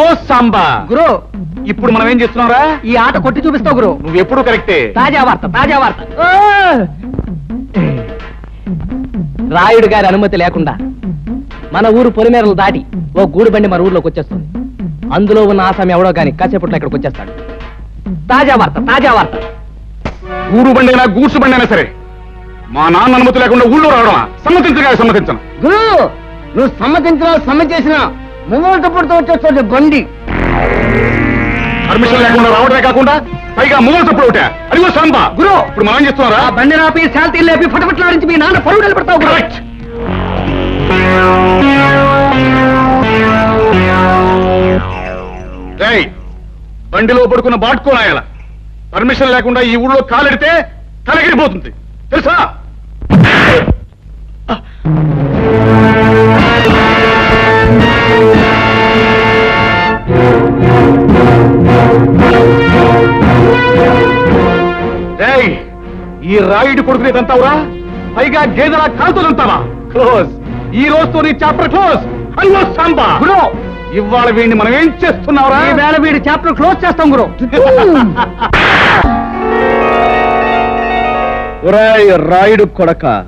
అరివో సాంబా. గురు. ఇప్పుడు మనం ఏం చేస్తున్నావురా? ఈ ఆట కొట్టి చూపిస్తావు గురు. నువ్వు ఎప్పుడు కరెక్టే? తాజా వార్త తాజా వార్త. రాయుడు గారి అనుమతి లేకుండా మన ఊరు పొలిమేరలు దాటి ఓ గూడు బండి మన ఊర్లోకి వచ్చేస్తుంది. అందులో ఉన్న ఆసామి ఎవడో కానీ కాసేపట్లో ఇక్కడికి వచ్చేస్తాడు. తాజా వార్త తాజా వార్త. గూడు బండి అయినా గూడ్సు బండి అయినా సరే మా నాన్న అనుమతి లేకుండా ఊళ్ళో రావడమా? సమ్మతించగా సమ్మతించను. గురు నువ్వు సమ్మతించినా సమ్మె చేసినా ముంగోట పుడుతూ వచ్చేస్తుంది బండి పర్మిషన్ లేకుండా రావడమే కాకుండా పైగా మూల తప్పుడు ఒకటే. అరివో సాంబా. గురు! ఇప్పుడు మనం చేస్తున్నారా? బండి రాపి శాంతి లేపి ఫటఫట్లాడించి మీ నాన్న పరువు నిలబెడతావు కరెక్ట్ బండిలో పడుకున్న బాటుకోనాయాల పర్మిషన్ లేకుండా ఈ ఊళ్ళో కాలెడితే తలగిరిపోతుంది తెలుసా? ఈ రాయుడి కొడుకుని తంతావురా పైగా గేదెల కాల్తులంతావా క్లోజ్ ఈ రోజుతో నీ చాప్టర్ క్లోజ్ అయ్యో సాంబా! గురు! ఇవాళ వీడిని మనం ఏం చేస్తున్నావురా? ఈ వేళ వీడి చాప్టర్ క్లోజ్ చేస్తాం గురు. ఒరేయ్ రాయుడు కొడక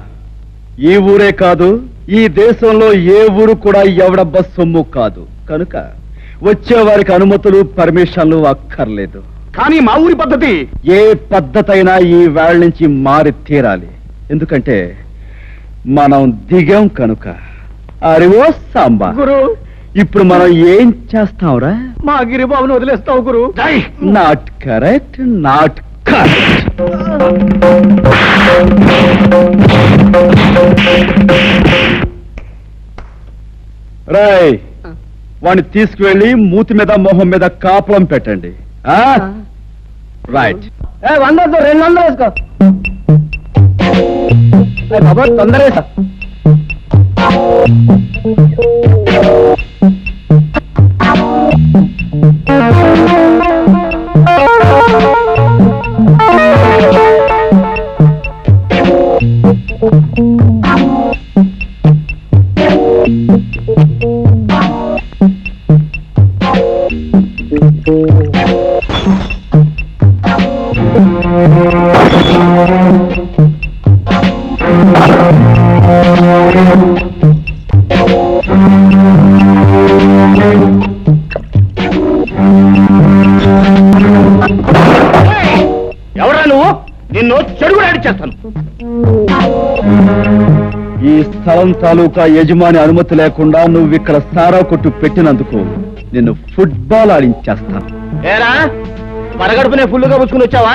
ఈ ఊరే కాదు ఈ దేశంలో ఏ ఊరు కూడా ఎవడబ్బ సొమ్ము కాదు. కనుక వచ్చే వారికి అనుమతులు పర్మిషన్లు అక్కర్లేదు. కానీ మా ఊరి పద్ధతి ఏ పద్ధతైనా ఈ వేళ నుంచి మారి తీరాలి. ఎందుకంటే మనం దిగాం కనుక. అరివో సాంబా. గురు. ఇప్పుడు మనం ఏం చేస్తాంరా మా గిరిబాబుని వదిలేస్తావు గురు. Not correct not correct. Roy! వాడిని తీసుకువెళ్ళి మూతి మీద మొహం మీద కాపలం పెట్టండి. రైట్ ఏ వందతో రెండు వందలు వేసుకో. బాబా తొందర వేసా ఎవరా ఈ స్థలం తాలూకా యజమాని అనుమతి లేకుండా నువ్వు ఇక్కడ సారా కొట్టు పెట్టినందుకు నిన్ను ఫుట్బాల్ ఆడించేస్తాను. ఏరా? పరగడుపునే ఫుల్లుగా పుచ్చుకుని వచ్చావా?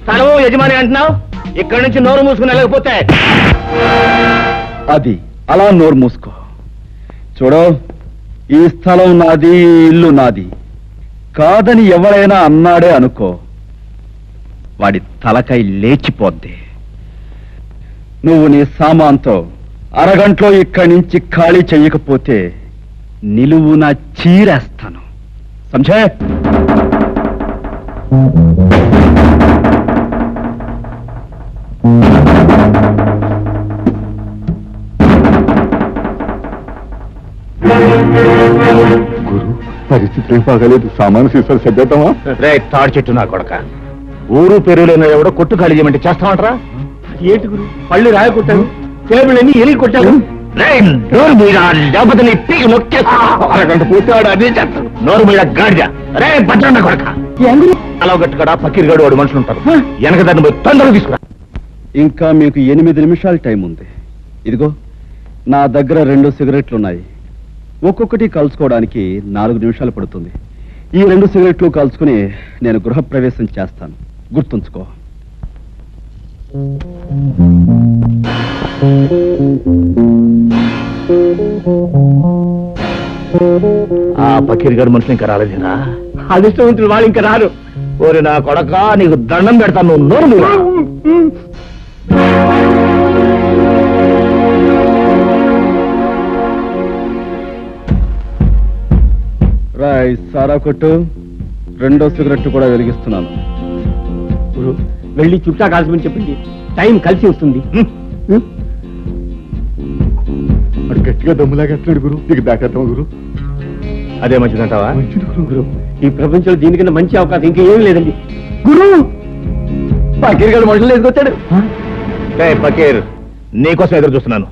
స్థలం యజమాని అంటున్నావు? ఇక్కడి నుంచి నోరు మూసుకుని వెళ్ళకపోతే? అది అలా నోరు మూసుకో. చూడు ఈ స్థలం నాది ఈ ఇల్లు నాది. కాదని ఎవరైనా అన్నాడే అనుకో వాడి తలకై లేచిపోద్ది. నువ్వు నీ సామాన్తో అరగంటలో ఇక్కడి నుంచి ఖాళీ చెయ్యకపోతే నిలువున చీరేస్తాను. సంజయ్! గురు పరిస్థితి ఏం బాగాలేదు. సామాను సీసాలు సర్దేద్దామా? రే తాడు చెట్టు నా కొడక. ఊరు పేరు లేని ఎవడో కొట్టు ఖాళీ చేయమంటే చేస్తామంటారా? ఏంటి గురు పళ్ళు రాయ కొట్టాను టేబుల్ అన్ని ఎలిగి కొట్టాను రేయ్, నోరు మీరా లేకపోతే నీ పీకి నొక్కేస్తా అరగంట వాడు అదే చేస్తాడు. నోరు మీద గాడిద. రే భద్రన్న కొడక. అలా గట్టుకడా వాడు మనుషులు ఉంటారు. వెనక దాన్ని పోయి తొందరగా తీసుకురా. ఇంకా మీకు ఎనిమిది నిమిషాల టైం ఉంది. ఇదిగో నా దగ్గర రెండు సిగరెట్లు ఉన్నాయి ఒక్కొక్కటి కలుసుకోవడానికి నాలుగు నిమిషాలు పడుతుంది. ఈ రెండు సిగరెట్లు కలుసుకుని నేను గృహప్రవేశం చేస్తాను. గుర్తుంచుకో. ఆ పక్కిరిగాడు మనుషులు ఇంకా రాలేదేనా అదృష్టవంతులు వాళ్ళు ఇంకా రారు. ఓరి నా కొడక నీకు దండం పెడతాను నువ్వు నోరు. రాయ్ సారా కొట్టు. రెండో సిగరెట్ కూడా వెలిగిస్తున్నాను. గురు వెళ్ళి చుట్టా కాల్చమని చెప్పింది. టైం కలిసి వస్తుంది. గట్టిగా దమ్ములాగా ఎట్లాడు గురు. నీకు దాటేద్దాం గురు? అదే మంచిదంటావా గురు ఈ ప్రపంచంలో దీనికన్నా మంచి అవకాశం ఇంకేం లేదండి. గురు! పకీర్ గారు మనుషులు ఎదుకొచ్చాడు ఏ ఫకీర్ నీకోసం ఎదురు చూస్తున్నాను.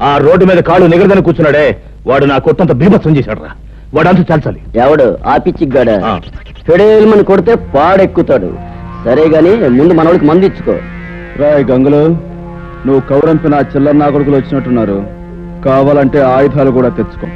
ఆ రోడ్డు మీద కాళ్ళు నిగరదని కూర్చున్నాడే. వాడు నా కొట్టంత బీభత్సం చేశాడు రా వాడు అంతా చాల్చాలి. ఎవడు? ఆ పిచ్చిగాడ? ఆ. ఫెడేల్మని కొడితే పాడెక్కుతాడు. సరే గాని ముందు మనవాడికి మందు ఇచ్చుకో. రాయ్ గంగులు నువ్వు కౌరంపిన చిల్లర నా కొడుకులు వచ్చినట్టున్నారు. కావాలంటే ఆయుధాలు కూడా తెచ్చుకో.